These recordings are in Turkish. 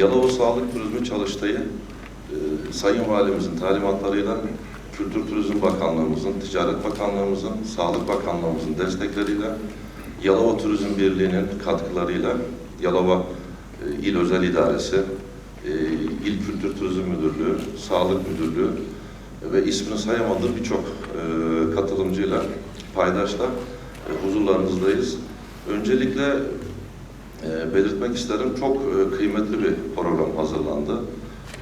Yalova Sağlık Turizmi Çalıştayı e, Sayın Valimizin talimatlarıyla Kültür Turizm Bakanlığımızın, Ticaret Bakanlığımızın, Sağlık Bakanlığımızın destekleriyle Yalova Turizm Birliği'nin katkılarıyla Yalova e, İl Özel İdaresi, e, İl Kültür Turizm Müdürlüğü, Sağlık Müdürlüğü ve ismini sayamadığı birçok e, katılımcıyla, paydaşla e, huzurlarınızdayız. Öncelikle e, belirtmek isterim. Çok e, kıymetli bir program hazırlandı.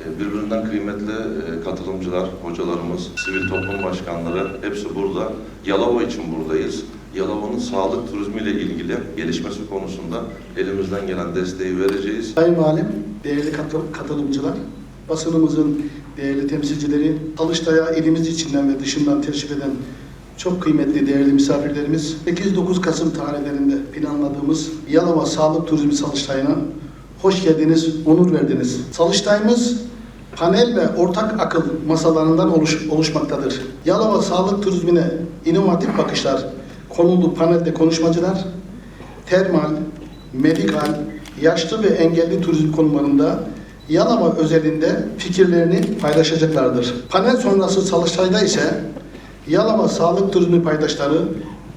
E, birbirinden kıymetli e, katılımcılar, hocalarımız, sivil toplum başkanları hepsi burada. Yalova için buradayız. Yalova'nın sağlık turizmiyle ilgili gelişmesi konusunda elimizden gelen desteği vereceğiz. Sayın Valim, değerli katıl- katılımcılar, basınımızın değerli temsilcileri, Çalıştay'a ilimiz içinden ve dışından teşrif eden çok kıymetli değerli misafirlerimiz, 8-9 Kasım tarihlerinde planladığımız Yalova Sağlık Turizmi Çalıştayı'na hoş geldiniz, onur verdiniz. Çalıştayımız panel ve ortak akıl masalarından oluş, oluşmaktadır. Yalova Sağlık Turizmine inovatif bakışlar konulu panelde konuşmacılar, termal, medikal, yaşlı ve engelli turizm konularında Yalova özelinde fikirlerini paylaşacaklardır. Panel sonrası çalıştayda ise Yalova Sağlık Turizmi paydaşları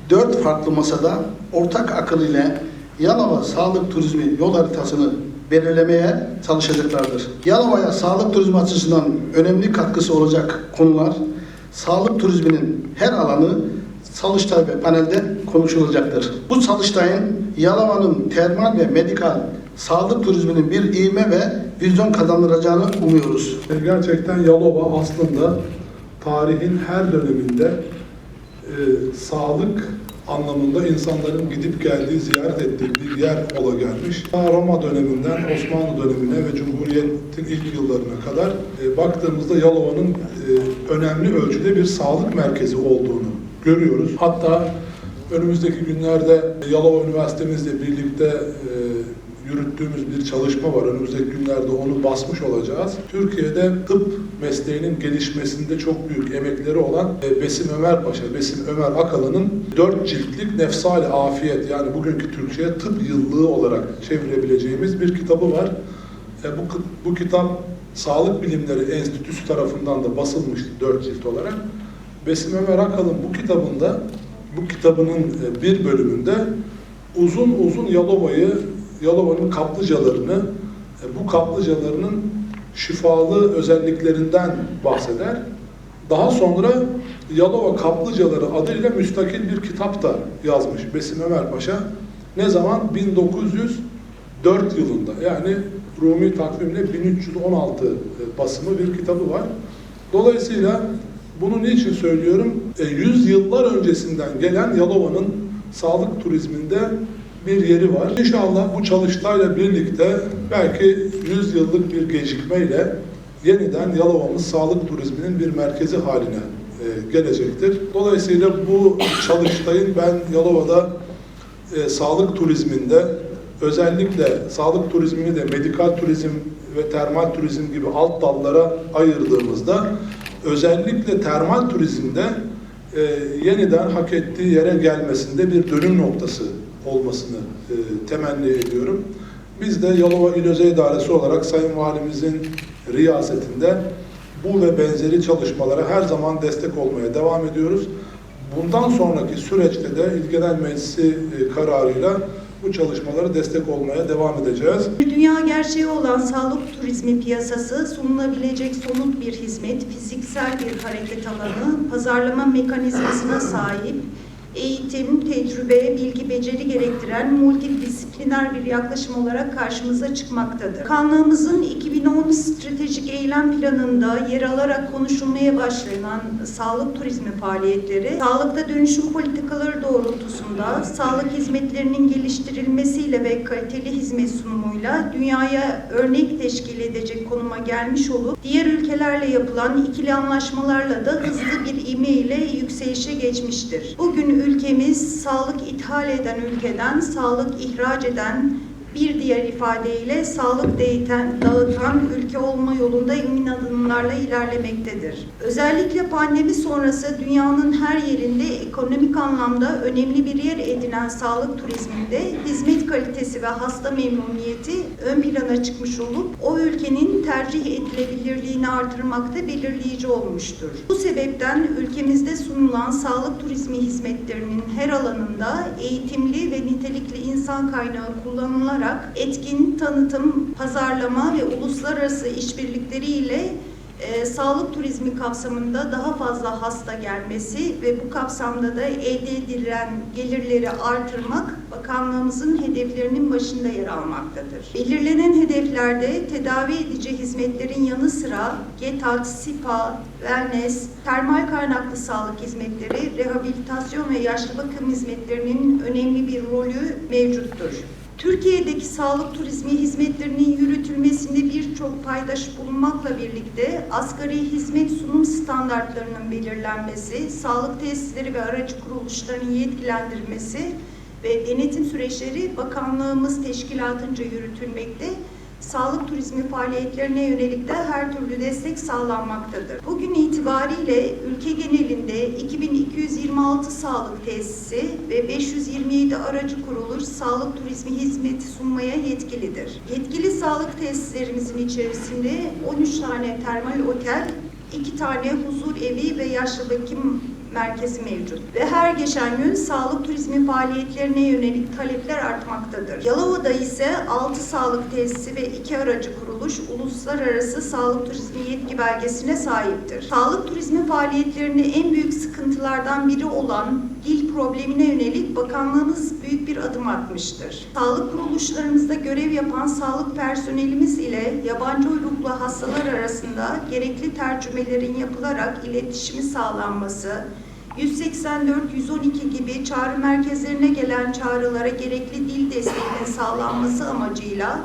dört farklı masada ortak akıl ile Yalova Sağlık Turizmi yol haritasını belirlemeye çalışacaklardır. Yalova'ya sağlık turizmi açısından önemli katkısı olacak konular, sağlık turizminin her alanı Çalıştay ve panelde konuşulacaktır. Bu çalıştayın Yalova'nın termal ve medikal sağlık turizminin bir ivme ve vizyon kazandıracağını umuyoruz. Gerçekten Yalova aslında tarihin her döneminde e, sağlık anlamında insanların gidip geldiği, ziyaret ettiği bir yer ola gelmiş. Roma döneminden Osmanlı dönemine ve Cumhuriyet'in ilk yıllarına kadar e, baktığımızda Yalova'nın e, önemli ölçüde bir sağlık merkezi olduğunu görüyoruz. Hatta önümüzdeki günlerde Yalova Üniversitemizle birlikte e, yürüttüğümüz bir çalışma var. Önümüzdeki günlerde onu basmış olacağız. Türkiye'de tıp mesleğinin gelişmesinde çok büyük emekleri olan e, Besim Ömer Paşa, Besim Ömer Akalı'nın dört ciltlik Nefsali Afiyet yani bugünkü Türkçe'ye tıp yıllığı olarak çevirebileceğimiz bir kitabı var. E, bu, bu kitap Sağlık Bilimleri Enstitüsü tarafından da basılmıştı dört cilt olarak. Besim Ömer Akalın bu kitabında, bu kitabının e, bir bölümünde uzun uzun Yalova'yı, Yalova'nın kaplıcalarını, e, bu kaplıcalarının şifalı özelliklerinden bahseder. Daha sonra Yalova Kaplıcaları adıyla müstakil bir kitap da yazmış Besim Ömer Paşa. Ne zaman? 1904 yılında yani Rumi takvimle 1316 basımı bir kitabı var. Dolayısıyla bunu niçin söylüyorum? E, yüzyıllar öncesinden gelen Yalova'nın sağlık turizminde bir yeri var. İnşallah bu çalıştayla birlikte belki 100 yıllık bir gecikmeyle yeniden Yalova'mız sağlık turizminin bir merkezi haline e, gelecektir. Dolayısıyla bu çalıştayın ben Yalova'da e, sağlık turizminde özellikle sağlık turizmini de medikal turizm ve termal turizm gibi alt dallara ayırdığımızda özellikle termal turizmde e, yeniden hak ettiği yere gelmesinde bir dönüm noktası olmasını e, temenni ediyorum. Biz de Yalova İl Özel İdaresi olarak Sayın Valimizin riyasetinde bu ve benzeri çalışmalara her zaman destek olmaya devam ediyoruz. Bundan sonraki süreçte de İl Genel Meclisi e, kararıyla bu çalışmalara destek olmaya devam edeceğiz. Dünya gerçeği olan sağlık turizmi piyasası sunulabilecek somut bir hizmet, fiziksel bir hareket alanı, pazarlama mekanizmasına sahip, eğitim, tecrübe, bilgi, beceri gerektiren multidisipliner bir yaklaşım olarak karşımıza çıkmaktadır. Kanlığımızın 2010 stratejik eylem planında yer alarak konuşulmaya başlanan sağlık turizmi faaliyetleri, sağlıkta dönüşüm politikaları doğrultusunda sağlık hizmetlerinin geliştirilmesiyle ve kaliteli hizmet sunumuyla dünyaya örnek teşkil edecek konuma gelmiş olup diğer ülkelerle yapılan ikili anlaşmalarla da hızlı bir ivme ile yükselişe geçmiştir. Bugün ülkemiz sağlık ithal eden ülkeden sağlık ihraç eden Bir diğer ifadeyle sağlık dağıtan ülke olma yolunda emin adımlarla ilerlemektedir. Özellikle pandemi sonrası dünyanın her yerinde ekonomik anlamda önemli bir yer edinen sağlık turizminde hizmet kalitesi ve hasta memnuniyeti ön plana çıkmış olup o ülkenin tercih edilebilirliğini artırmakta belirleyici olmuştur. Bu sebepten ülkemizde sunulan sağlık turizmi hizmetlerinin her alanında eğitimli ve nitelikli insan kaynağı kullanılarak etkin tanıtım, pazarlama ve uluslararası işbirlikleriyle e, sağlık turizmi kapsamında daha fazla hasta gelmesi ve bu kapsamda da elde edilen gelirleri artırmak bakanlığımızın hedeflerinin başında yer almaktadır. Belirlenen hedeflerde tedavi edici hizmetlerin yanı sıra GETAT, SİPA, wellness, termal kaynaklı sağlık hizmetleri, rehabilitasyon ve yaşlı bakım hizmetlerinin önemli bir rolü mevcuttur. Türkiye'deki sağlık turizmi hizmetlerinin yürütülmesinde birçok paydaş bulunmakla birlikte asgari hizmet sunum standartlarının belirlenmesi, sağlık tesisleri ve aracı kuruluşlarının yetkilendirilmesi ve denetim süreçleri bakanlığımız teşkilatınca yürütülmekte. Sağlık turizmi faaliyetlerine yönelik de her türlü destek sağlanmaktadır. Bugün itibariyle ülke genelinde 2226 sağlık tesisi ve 527 aracı kuruluş sağlık turizmi hizmeti sunmaya yetkilidir. Yetkili sağlık tesislerimizin içerisinde 13 tane termal otel, 2 tane huzur evi ve yaşlı bakım merkezi mevcut. Ve her geçen gün sağlık turizmi faaliyetlerine yönelik talepler artmaktadır. Yalova'da ise 6 sağlık tesisi ve 2 aracı kuruluş uluslararası sağlık turizmi yetki belgesine sahiptir. Sağlık turizmi faaliyetlerinde en büyük sıkıntılardan biri olan dil problemine yönelik bakanlığımız büyük bir adım atmıştır. Sağlık kuruluşlarımızda görev yapan sağlık personelimiz ile yabancı uyruklu hastalar arasında gerekli tercümelerin yapılarak iletişimi sağlanması, 184-112 gibi çağrı merkezlerine gelen çağrılara gerekli dil desteğinin sağlanması amacıyla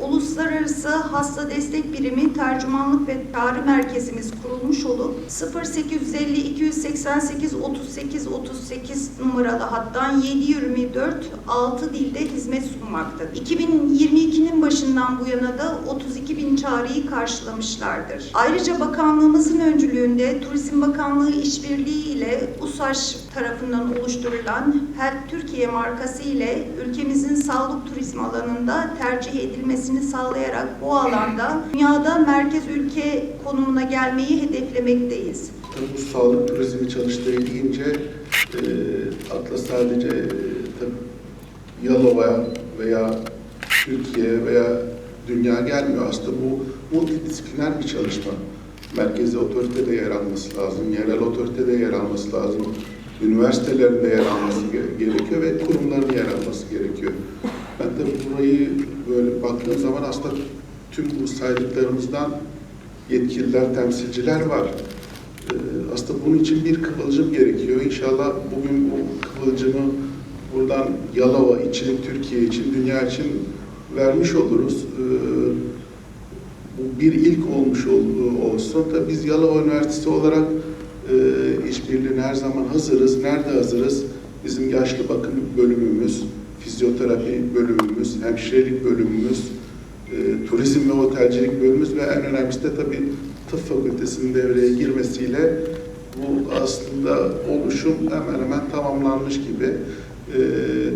Uluslararası Hasta Destek Birimi Tercümanlık ve Çağrı Merkezimiz kurulmuş olup 0850 288 38 38 numaralı hattan 724 6 dilde hizmet sunmaktadır. 2022'nin başından bu yana da 32 bin çağrıyı karşılamışlardır. Ayrıca bakanlığımızın öncülüğünde Turizm Bakanlığı işbirliği ile USAŞ tarafından oluşturulan Health Türkiye markası ile ülkemizin sağlık turizmi alanında tercih edilmesini sağlayarak bu alanda dünyada merkez ülke konumuna gelmeyi hedeflemekteyiz. Tabii bu sağlık turizmi çalıştığı deyince e, akla sadece e, tabii Yalova veya Türkiye veya dünya gelmiyor. Aslında bu multidisipliner bir çalışma. Merkezi otoritede yer alması lazım, yerel otoritede yer alması lazım, üniversitelerin de yer alması ge- gerekiyor ve kurumların yer alması gerekiyor. Ben de burayı böyle baktığım zaman aslında tüm bu saydıklarımızdan yetkililer, temsilciler var. Ee, Aslında bunun için bir kıvılcım gerekiyor. İnşallah bugün bu kıvılcımı buradan Yalova için, Türkiye için, dünya için vermiş oluruz. Ee, Bu bir ilk olmuş ol- olsun. Tabii biz Yalova Üniversitesi olarak e, işbirliğine her zaman hazırız. Nerede hazırız? Bizim yaşlı bakım bölümümüz, fizyoterapi bölümümüz, hemşirelik bölümümüz, e, turizm ve otelcilik bölümümüz ve en önemlisi de tabii tıp fakültesinin devreye girmesiyle bu aslında oluşum hemen hemen tamamlanmış gibi. E,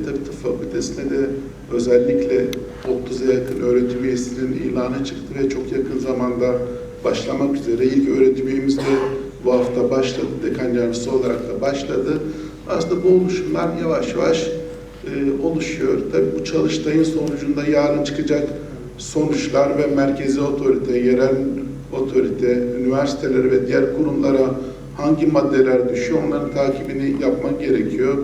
tabii tıp fakültesine de özellikle 30'a yakın öğretim üyesinin ilanı çıktı ve çok yakın zamanda başlamak üzere. İlk öğretim üyemiz de bu hafta başladı. Dekan yardımcısı olarak da başladı. Aslında bu oluşumlar yavaş yavaş e, oluşuyor. Tabii bu çalıştayın sonucunda yarın çıkacak sonuçlar ve merkezi otorite, yerel otorite, üniversitelere ve diğer kurumlara hangi maddeler düşüyor onların takibini yapmak gerekiyor.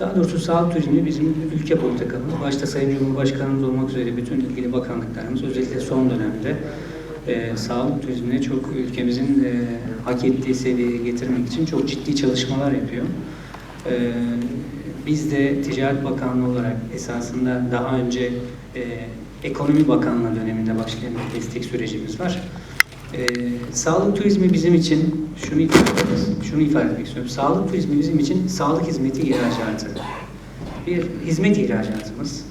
Daha doğrusu sağlık turizmi bizim ülke politikamız. Başta Sayın Cumhurbaşkanımız olmak üzere bütün ilgili bakanlıklarımız özellikle son dönemde e, sağlık turizmine çok ülkemizin e, hak ettiği seviyeye getirmek için çok ciddi çalışmalar yapıyor. E, biz de Ticaret Bakanlığı olarak esasında daha önce e, Ekonomi Bakanlığı döneminde başlayan bir destek sürecimiz var. Ee, sağlık turizmi bizim için şunu ifade şunu ifade etmek istiyorum. Sağlık turizmi bizim için sağlık hizmeti ihracatı. Bir hizmet ihracatımız.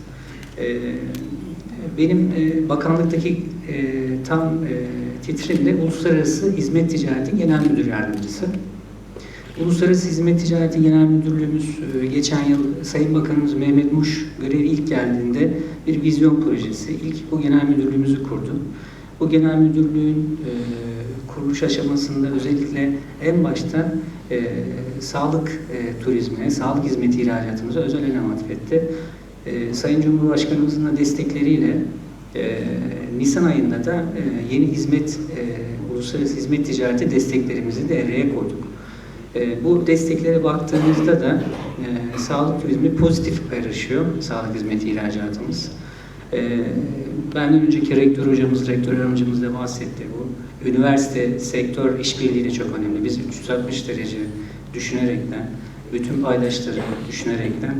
Ee, benim e, bakanlıktaki e, tam e, titrim Uluslararası Hizmet Ticareti Genel Müdür Yardımcısı. Uluslararası Hizmet Ticareti Genel Müdürlüğümüz e, geçen yıl Sayın Bakanımız Mehmet Muş görevi ilk geldiğinde bir vizyon projesi, ilk bu genel müdürlüğümüzü kurdu. Bu genel müdürlüğün e, kuruluş aşamasında özellikle en başta e, sağlık e, turizmine, sağlık hizmeti ihracatımıza özel önem atfetti. E, Sayın Cumhurbaşkanımızın da destekleriyle e, Nisan ayında da e, yeni hizmet, e, uluslararası hizmet ticareti desteklerimizi devreye koyduk. E, bu desteklere baktığımızda da e, sağlık turizmi pozitif ayrışıyor, sağlık hizmeti ihracatımız. E, benden önceki rektör hocamız, rektör yardımcımız da bahsetti bu. Üniversite, sektör işbirliği de çok önemli. Biz 360 derece düşünerekten, bütün paydaşları düşünerekten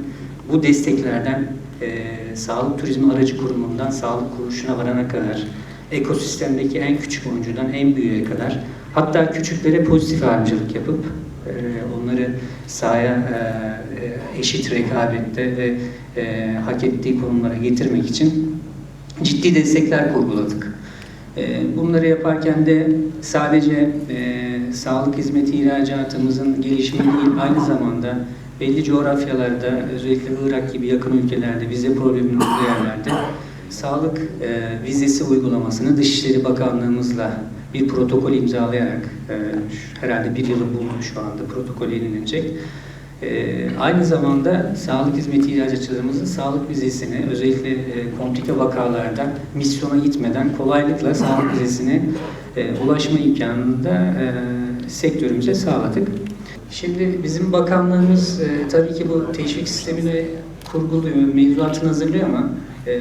bu desteklerden e, sağlık turizmi aracı kurumundan sağlık kuruluşuna varana kadar ekosistemdeki en küçük oyuncudan en büyüğe kadar hatta küçüklere pozitif ayrımcılık yapıp onları sahaya e, e, eşit rekabette ve e, hak ettiği konumlara getirmek için ciddi destekler kurguladık. E, bunları yaparken de sadece sağlık hizmeti ihracatımızın gelişimi değil, aynı zamanda belli coğrafyalarda, özellikle Irak gibi yakın ülkelerde, vize probleminin olduğu yerlerde sağlık vizesi uygulamasını Dışişleri Bakanlığımızla bir protokol imzalayarak e, herhalde bir yılı buldu şu anda protokol yenilenecek. E, aynı zamanda sağlık hizmeti ihracatçılarımızın sağlık vizesini özellikle e, komplike vakalarda misyona gitmeden kolaylıkla sağlık vizesine e, ulaşma imkanını da e, sektörümüze sağladık. Şimdi bizim bakanlığımız e, tabii ki bu teşvik sistemini kurguluyor, mevzuatını hazırlıyor ama e,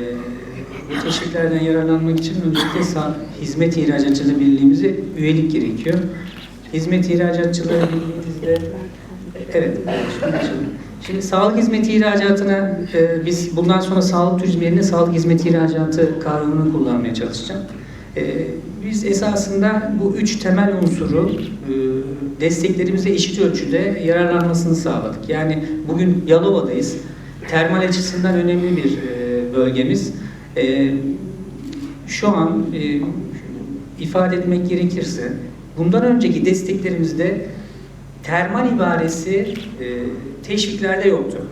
teşviklerden yararlanmak için öncelikle hizmet ihracatçılığı birliğimize üyelik gerekiyor. Hizmet ihracatçılığı birliğimizde evet. Şimdi sağlık hizmeti ihracatına e, biz bundan sonra sağlık turizmi yerine sağlık hizmeti ihracatı kavramını kullanmaya çalışacağım. E, biz esasında bu üç temel unsuru e, desteklerimize eşit ölçüde yararlanmasını sağladık. Yani bugün Yalova'dayız. Termal açısından önemli bir e, bölgemiz. E, şu an e, ifade etmek gerekirse bundan önceki desteklerimizde termal ibaresi e, teşviklerde yoktu.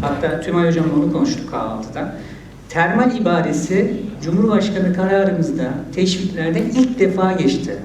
Hatta Tümay Hocam'la onu konuştuk kahvaltıda. Termal ibaresi Cumhurbaşkanı kararımızda teşviklerde ilk defa geçti.